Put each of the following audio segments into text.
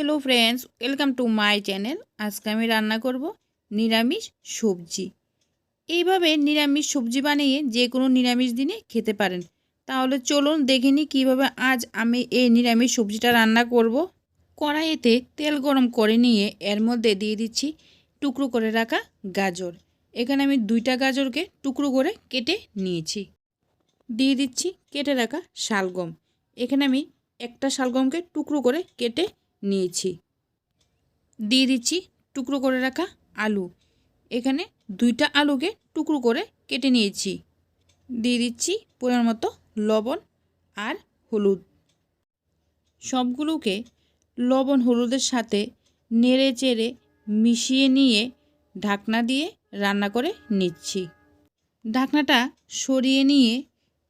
Hello friends welcome to my channel আজকে আমি রান্না করব নিরামিষ সবজি। এইভাবে নিরামিষ সবজি বানিয়ে যে কোনো নিরামিষ দিনে খেতে পারেন। তাহলে চলুন দেখে নিই কীভাবে আজ আমি এই নিরামিষ সবজিটা রান্না করব। কড়াইতে তেল গরম করে নিয়ে এর মধ্যে দিয়ে দিচ্ছি টুকরো করে রাখা গাজর। এখানে আমি দুইটা গাজরকে টুকরো করে কেটে নিয়েছি। দিয়ে দিচ্ছি কেটে রাখা শালগম। এখানে আমি একটা শালগমকে টুকরো করে কেটে নিয়েছি। দিয়ে দিচ্ছি টুকরো করে রাখা আলু। এখানে দুইটা আলুকে টুকরো করে কেটে নিয়েছি। দিয়ে দিচ্ছি পরিমাণ মতো লবণ আর হলুদ। সবগুলোকে লবণ হলুদের সাথে নেড়ে চেড়ে মিশিয়ে নিয়ে ঢাকনা দিয়ে রান্না করে নিচ্ছি। ঢাকনাটা সরিয়ে নিয়ে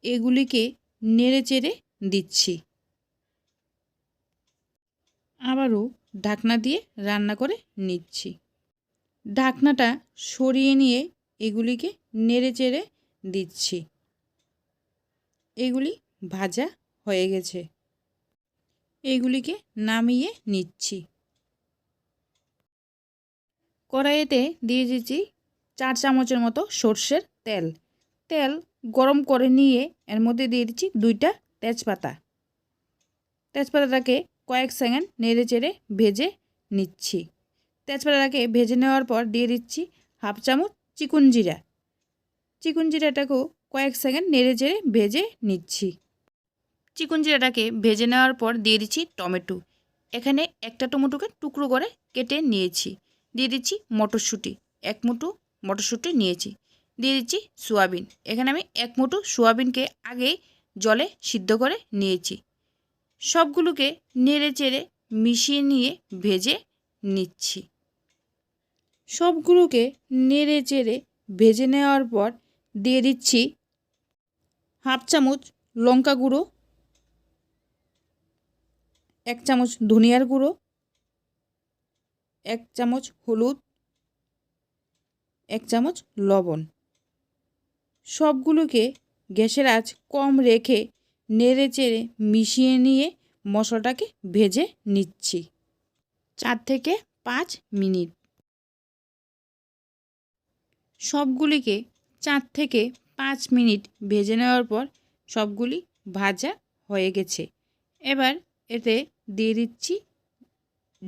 এগুলিকে নেড়ে চেড়ে দিচ্ছি। আবারও ঢাকনা দিয়ে রান্না করে নিচ্ছি। ঢাকনাটা সরিয়ে নিয়ে এগুলিকে নেড়ে চেড়ে দিচ্ছি। এগুলি ভাজা হয়ে গেছে। এগুলিকে নামিয়ে নিচ্ছি। কড়াইতে দিয়ে দিচ্ছি চার চামচের মতো সর্ষের তেল। তেল গরম করে নিয়ে এর মধ্যে দিয়ে দিচ্ছি দুইটা তেজপাতা। তেজপাতাটাকে কয়েক সেকেন্ড নেড়ে চেড়ে ভেজে নিচ্ছি। তেজপাতাটাকে ভেজে নেওয়ার পর দিয়ে দিচ্ছি হাফ চামচ চিকুন জিরা। চিকুন জিরাটাকেও কয়েক সেকেন্ড নেড়ে চেড়ে ভেজে নিচ্ছি। চিকুন জিরাটাকে ভেজে নেওয়ার পর দিয়ে দিচ্ছি টমেটো। এখানে একটা টমেটোকে টুকরো করে কেটে নিয়েছি। দিয়ে দিচ্ছি মটরশুঁটি। এক মুঠো মটরশুঁটি নিয়েছি। দিয়ে দিচ্ছি সোয়াবিন। এখানে আমি এক মুঠো সোয়াবিনকে আগেই জলে সিদ্ধ করে নিয়েছি। সবগুলোকে নেড়ে চেড়ে মিশিয়ে নিয়ে ভেজে নিচ্ছি। সবগুলোকে নেড়ে চেড়ে ভেজে নেওয়ার পর দিয়ে দিচ্ছি হাফ চামচ লঙ্কা গুঁড়ো, এক চামচ ধনিয়ার গুঁড়ো, এক চামচ হলুদ, এক চামচ লবণ। সবগুলোকে গ্যাসের আঁচ কম রেখে নেড়ে চেড়ে মিশিয়ে নিয়ে মশলাটাকে ভেজে নিচ্ছি। চার থেকে পাঁচ মিনিট। সবগুলিকে চার থেকে পাঁচ মিনিট ভেজে নেওয়ার পর সবগুলি ভাজা হয়ে গেছে। এবার এতে দিয়ে দিচ্ছি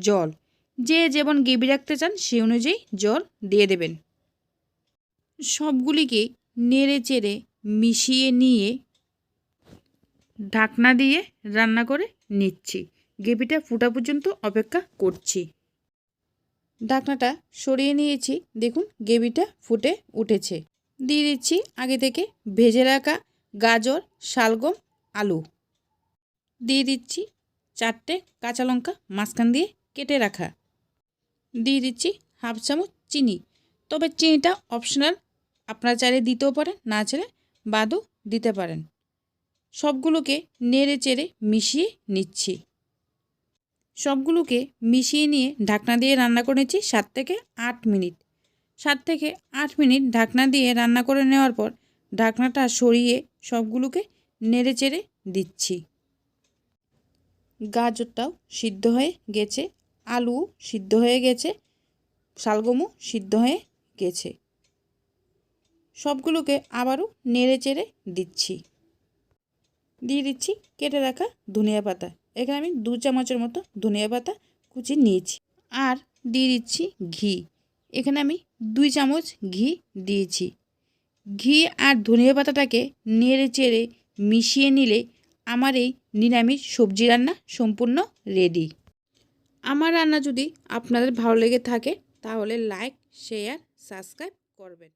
জল। যে যেমন গ্রেভি রাখতে চান সে অনুযায়ী জল দিয়ে দেবেন। সবগুলিকে নেড়ে চেড়ে মিশিয়ে নিয়ে ঢাকনা দিয়ে রান্না করে নিচ্ছি। গ্রেভিটা ফুটা পর্যন্ত অপেক্ষা করছি। ঢাকনাটা সরিয়ে নিয়েছি। দেখুন, গ্রেভিটা ফুটে উঠেছে। দিয়ে দিচ্ছি আগে থেকে ভেজে রাখা গাজর, শালগম, আলু। দিয়ে দিচ্ছি চারটে কাঁচা লঙ্কা মাঝখান দিয়ে কেটে রাখা। দিয়ে দিচ্ছি হাফ চামচ চিনি। তবে চিনিটা অপশনাল। আপনারা চাইলে দিতেও পারেন, না চাইলে বাদও দিতে পারেন। সবগুলোকে নেড়ে চেড়ে মিশিয়ে নিচ্ছি। সবগুলোকে মিশিয়ে নিয়ে ঢাকনা দিয়ে রান্না করে নিচ্ছি সাত থেকে আট মিনিট। সাত থেকে আট মিনিট ঢাকনা দিয়ে রান্না করে নেওয়ার পর ঢাকনাটা সরিয়ে সবগুলোকে নেড়ে চেড়ে দিচ্ছি। গাজরটাও সিদ্ধ হয়ে গেছে আলু সিদ্ধ হয়ে গেছে, শালগমও সিদ্ধ হয়ে গেছে। সবগুলোকে আবারও নেড়ে চেড়ে দিচ্ছি। দিয়ে দিচ্ছি, কেটে রাখা ধনিয়া পাতা। এখানে আমি দু চামচের মতো ধনিয়া পাতা কুচি নিয়েছি। আর দিয়ে দিচ্ছি ঘি। এখানে আমি দুই চামচ ঘি দিয়েছি। ঘি আর ধনিয়া পাতাটাকে নেড়ে চেড়ে মিশিয়ে নিলে আমার এই নিরামিষ সবজি রান্না সম্পূর্ণ রেডি। আমার রান্না যদি আপনাদের ভালো লেগে থাকে, তাহলে লাইক, শেয়ার, সাবস্ক্রাইব করবেন।